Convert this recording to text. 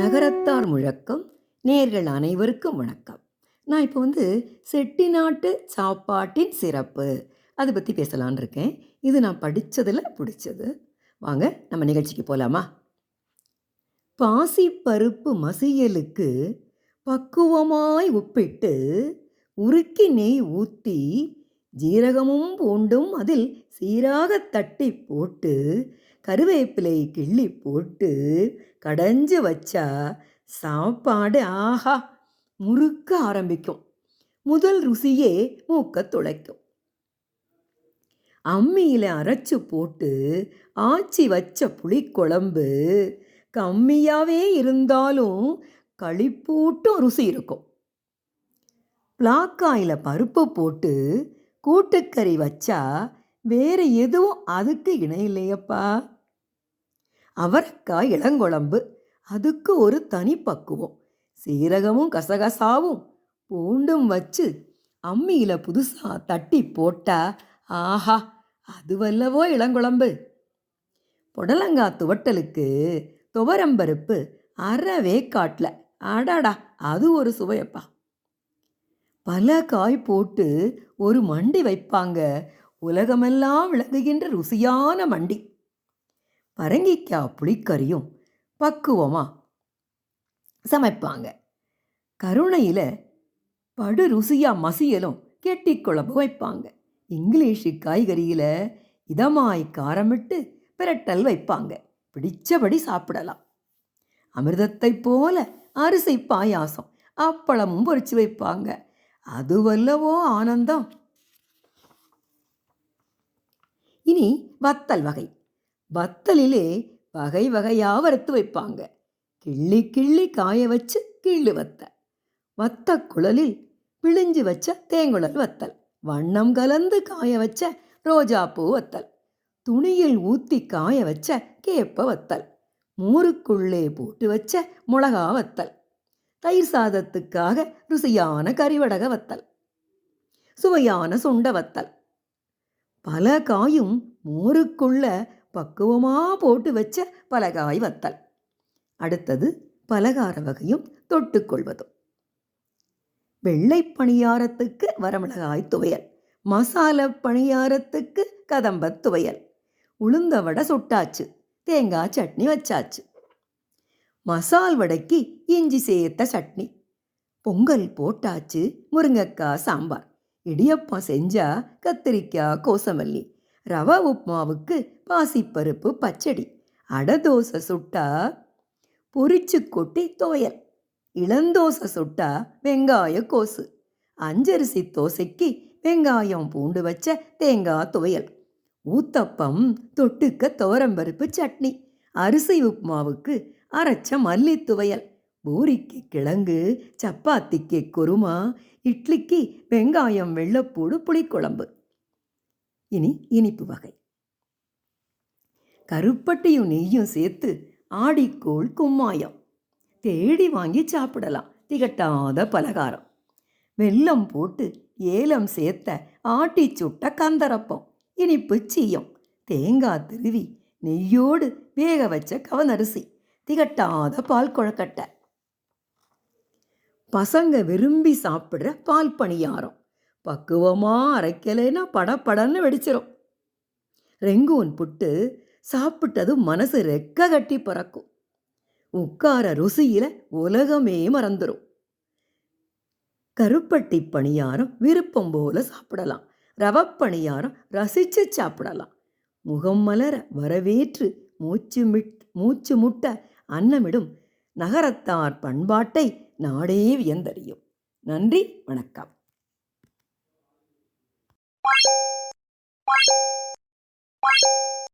நகரத்தார் முழக்கம் நேர்கள் அனைவருக்கும் வணக்கம். நான் இப்போ வந்து செட்டிநாட்டு சாப்பாட்டின் சிறப்பு அதை பற்றி பேசலான்னு இருக்கேன். இது நான் படித்ததில் பிடிச்சது. வாங்க நம்ம நிகழ்ச்சிக்கு போகலாமா பாசிப்பருப்பு மசியலுக்கு பக்குவமாய் உப்பிட்டு உருக்கி நெய் ஊற்றி ஜீரகமும் பூண்டும் அதில் சீராக தட்டி போட்டு கருவேப்பிலையை கிள்ளி போட்டு கடைஞ்சு வச்சா சாப்பாடு ஆஹா முறுக்க ஆரம்பிக்கும். முதல் ருசியே மூக்க துளைக்கும். அம்மியில் அரைச்சு போட்டு ஆச்சி வச்ச புளிக்குழம்பு கம்மியாகவே இருந்தாலும் களிப்பூட்டும் ருசி இருக்கும். பிளாக்காயில் பருப்பு போட்டு கூட்டுக்கறி வச்சா வேறு எதுவும் அதுக்கு இணையில்லையப்பா அவரைக்காய் இளங்குழம்பு. அதுக்கு ஒரு தனி பக்குவம். சீரகமும் கசகசாவும் பூண்டும் வச்சு அம்மியில் புதுசாக தட்டி போட்டா ஆஹா அதுவல்லவோ இளங்குழம்பு. புடலங்காய் துவட்டலுக்கு துவரம்பருப்பு அறவே காட்டில் அடாடா அது ஒரு சுவையப்பா. பல காய் போட்டு ஒரு மண்டி வைப்பாங்க. உலகமெல்லாம் விளங்குகின்ற ருசியான மண்டி. பரங்கிக்காய் புளிக்கறியும் பக்குவமாக சமைப்பாங்க. கருணையில் படு ருசியாக மசியலும் கெட்டி குழம்பு வைப்பாங்க. இங்கிலீஷு காய்கறியில் இதமாய் காரமிட்டு பிரட்டல் வைப்பாங்க. பிடிச்சபடி சாப்பிடலாம். அமிர்தத்தை போல அரிசி பாயாசம் அப்பளமும் பொறிச்சு வைப்பாங்க. அதுவல்லவோ ஆனந்தம். இனி வத்தல் வகை. வத்தலிலே வகை வகையாக வறுத்து வைப்பாங்க. கிள்ளி கிள்ளி காய வச்சு கீழு வத்த. வத்த குழலில் பிழிஞ்சு வச்ச தேங்குழல் வத்தல். வண்ணம் கலந்து காய வச்ச ரோஜாப்பூ வத்தல். துணியில் ஊற்றி காய வச்ச கேப்ப வத்தல். மோருக்குள்ளே போட்டு வச்ச மிளகா வத்தல். தயிர் சாதத்துக்காக ருசியான கறிவடக வத்தல். சுவையான சுண்ட வத்தல். பல காயும் மோருக்குள்ள பக்குவமாக போட்டு வச்ச பலகாய் வத்தல். அடுத்தது பலகார வகையும் தொட்டுக்கொள்வதும் வெள்ளை பணியாரத்துக்கு வரமிளகாய் துவையல் மசாலா பணியாரத்துக்கு கதம்ப துவையல் உளுந்த வடை சுட்டாச்சு தேங்காய் சட்னி வச்சாச்சு. மசால் வடைக்கு இஞ்சி சேர்த்த சட்னி பொங்கல் போட்டாச்சு முருங்கைக்காய் சாம்பார் இடியப்பம் செஞ்சா கத்திரிக்காய் கோசமல்லி ரவா உப்மாவுக்கு பாசிப்பருப்பு பச்சடி. அடை தோசை சுட்டா பொரிச்சு கொட்டி துவையல். இளந்தோசை சுட்டா வெங்காய கோசு. அஞ்சரிசி தோசைக்கு வெங்காயம் பூண்டு வச்ச தேங்காய் துவையல். ஊத்தப்பம் தொட்டுக்க துவரம்பருப்பு சட்னி. அரிசி உப்மாவுக்கு அரைச்ச மல்லி துவையல். பூரிக்கு கிழங்கு சப்பாத்திக்கு குருமா இட்லிக்கு வெங்காயம் வெள்ளப்பூடு புளிக்குழம்பு. இனி இனிப்பு வகை. கருப்பட்டியும் நெய்யும் சேர்த்து ஆடிக்கோள் கும்மாயம். தேடி வாங்கி சாப்பிடலாம். திகட்டாத பலகாரம். வெல்லம் போட்டு ஏலம் சேர்த்த ஆட்டி சுட்ட கந்தரப்பம். இனிப்பு சீயம். தேங்காய் திருவி நெய்யோடு வேக வச்ச கவனரிசி. திகட்டாத பால் குழக்கட்டை. பசங்க விரும்பி சாப்பிட்ற பால் பணியாரம். பக்குவமாக அரைக்கலைன்னா படப்படன்னு வெடிச்சிரும். ரெங்கூன் புட்டு சாப்பிட்டது மனசு ரெக்க கட்டி பறக்கும். உட்கார ருசியில் உலகமே மறந்துடும் கருப்பட்டி பணியாரம் விருப்பம் போல சாப்பிடலாம். ரவப்பணியாரம் ரசித்து சாப்பிடலாம். முகம் மலர வரவேற்று மூச்சு மிட் மூச்சு முட்ட அன்னமிடும் நகரத்தார் பண்பாட்டை நாடே வியந்தறியும். நன்றி வணக்கம். Bye.